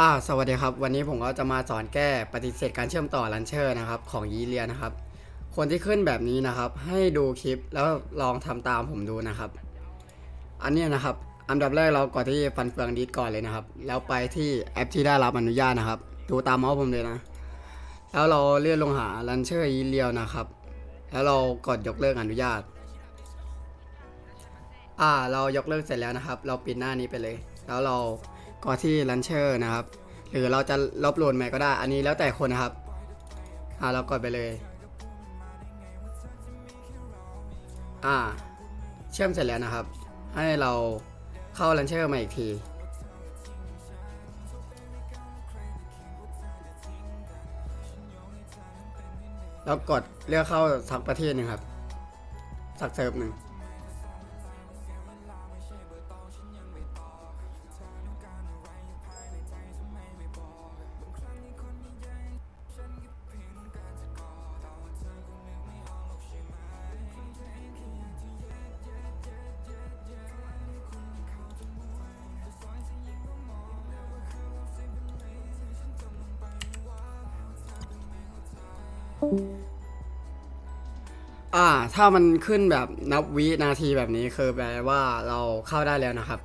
อ่าสวัสดีครับ วันนี้ผมก็จะมาสอนแก้ปฏิเสธการเชื่อมต่อลันเชอร์นะครับ ของยีเลียนะครับ คนที่ขึ้นแบบนี้นะครับ ให้ดูคลิปแล้วลองทำตามผมดูนะครับ อันนี้นะครับ อันดับแรกเราก่อนที่ฟันเฟืองดีดก่อนเลยนะครับ แล้วไปที่แอปที่ได้รับอนุญาตนะครับ ดูตามเมาส์ผมเลยนะ แล้วเราเลื่อนลงหาลันเชอร์ยีเลียนะครับ แล้วเรากดยกเลิกอนุญาต อ่า เรายกเลิกเสร็จแล้วนะครับ เราปิดหน้านี้ไปเลย แล้วเรา ก็ที่ลันเชอร์นะครับ หรือเราจะลบโหลดใหม่ก็ได้ อันนี้แล้วแต่คนนะครับอ่าเรากดไปเลย อ่า เชื่อมเสร็จแล้วนะครับ ให้เราเข้าลันเชอร์มาอีกทีแล้วกดเลือกเข้าสักประเทศหนึ่งครับ สักเซิร์ฟหนึ่ง อ่า ถ้ามันขึ้นแบบนับวินาทีแบบนี้คือแปลว่าเราเข้าได้แล้วนะครับ